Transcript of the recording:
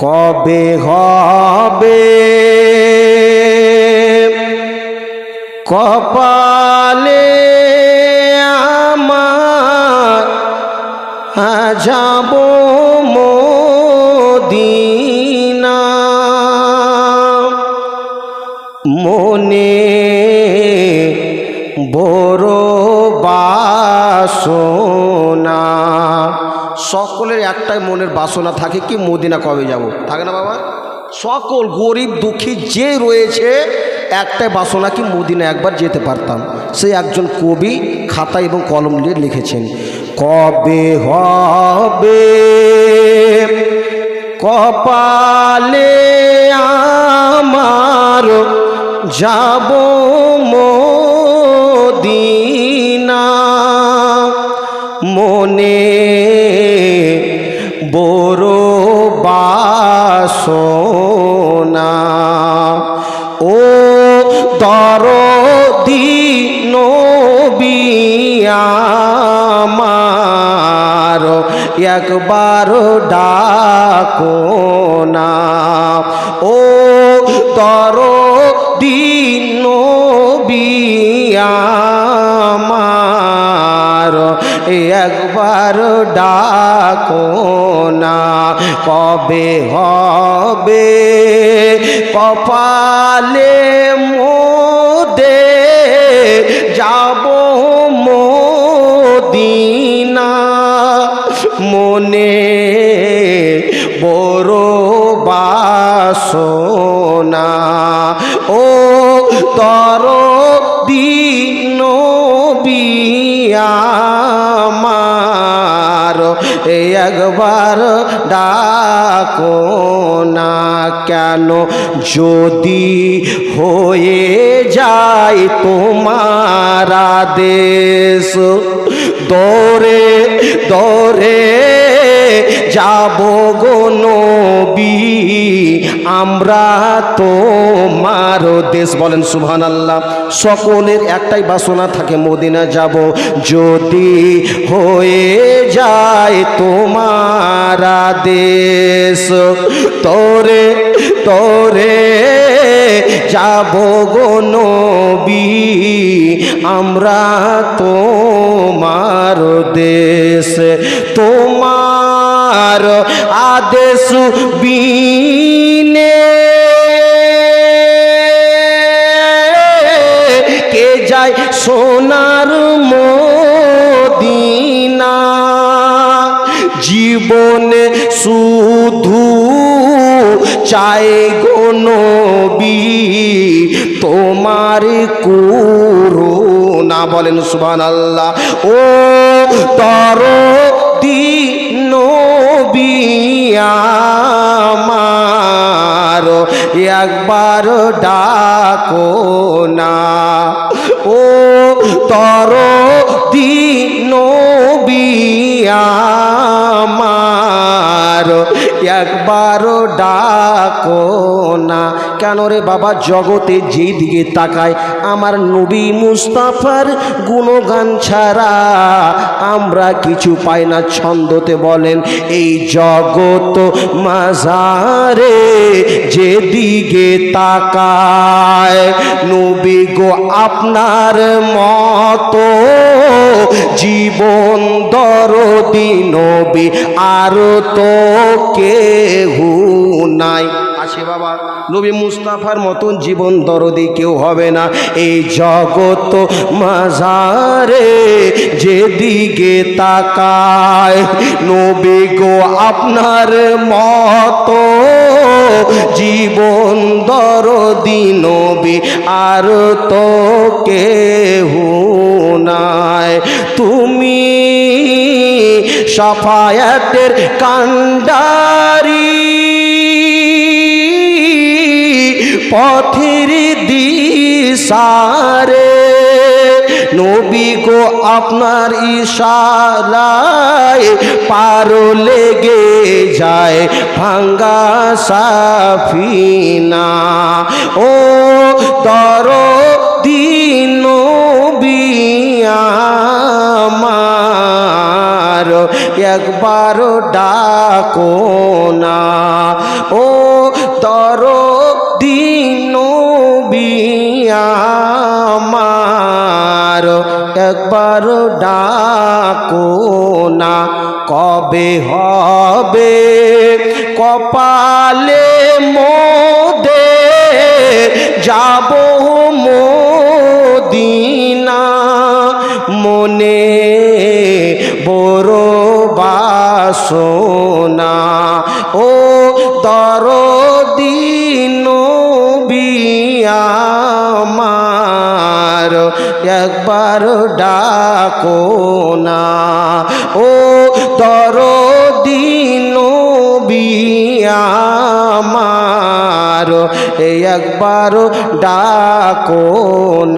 কবে হবে? কপালে আমার যাব মদিনা। মনে বড় বাসনা সকলের একটাই মনের বাসনা থাকে কি মদিনা কবে যাব? থাকে না বাবা? সকল গরিব দুঃখী যে রয়েছে, একটাই বাসনা কি মদিনা একবার যেতে পারতাম। সে একজন কবি, খাতা এবং কলম নিয়ে লিখেছেন, কবে হবে কপালে আমার যাব মদিনা মনে বড় বাসনা। ও দরদি নবী আমার একবার ডাকো না। ও তর একবার ডাকো না কবে হবে? কপালে মোদে যাব মদিনা। মনে বড় বাসনা। ও তর একবার ডাকো না কেন? যদি হয়ে যায় তোমার দেশ দৌড়ে দৌড়ে যাব গো নবী, আমরা তো তোমার দেশ। বলেন সুবহান আল্লাহ সকলের একটাই বাসনা থাকে মদিনা যাব। যদি হয়ে যায় তোমার দেশ তোরে তোরে যাব গো নবী, আমরা তোমার দেশ। তোমার আদেশ বিনে? কে যায় সোনার মদিনা? জীবনে শুধু চাই নবী, তোমার না বলেন সুবহান আল্লাহ ও তর দিন আমার একবার ডাকো না। ও তর দিন আমার একবার ডাকো না। কেন রে বাবা, জগতে যেই দিকে তাকায়, আমার নবী মুস্তাফার গুণগান ছাড়া আমরা কিছু পাই না। ছন্দতে বলেন, এই জগত মাজারে যেদিকে তাকায়, নবী গো, আপনার মতো জীবন দরদি নবী, আর তো কেহু নাই। আছে বাবা, নবী মুস্তাফার মতন জীবন দরদি কেউ হবে না। এই জগত মাঝারে যেদিকে তাকায়, নবী গো আপনার মতো জীবন দরদি নবী, আর তো কেহু নাই। তুমি সাফায়াতের কান্ডারি পথের দিশারে নবী গো আপনার ইশারায় পারো লেগে যায় ভাঙ্গা সাফিনা। ও তর দিন একবার ডাকো না। ও তর দিন আমার একবার ডাকো না। কবে হবে? কপালে মোদে যাব বাসনা ও দরদিন বিয়ামার একবার ডাকো না। ও দরদিন বিয়ামার একবার ডাকো না।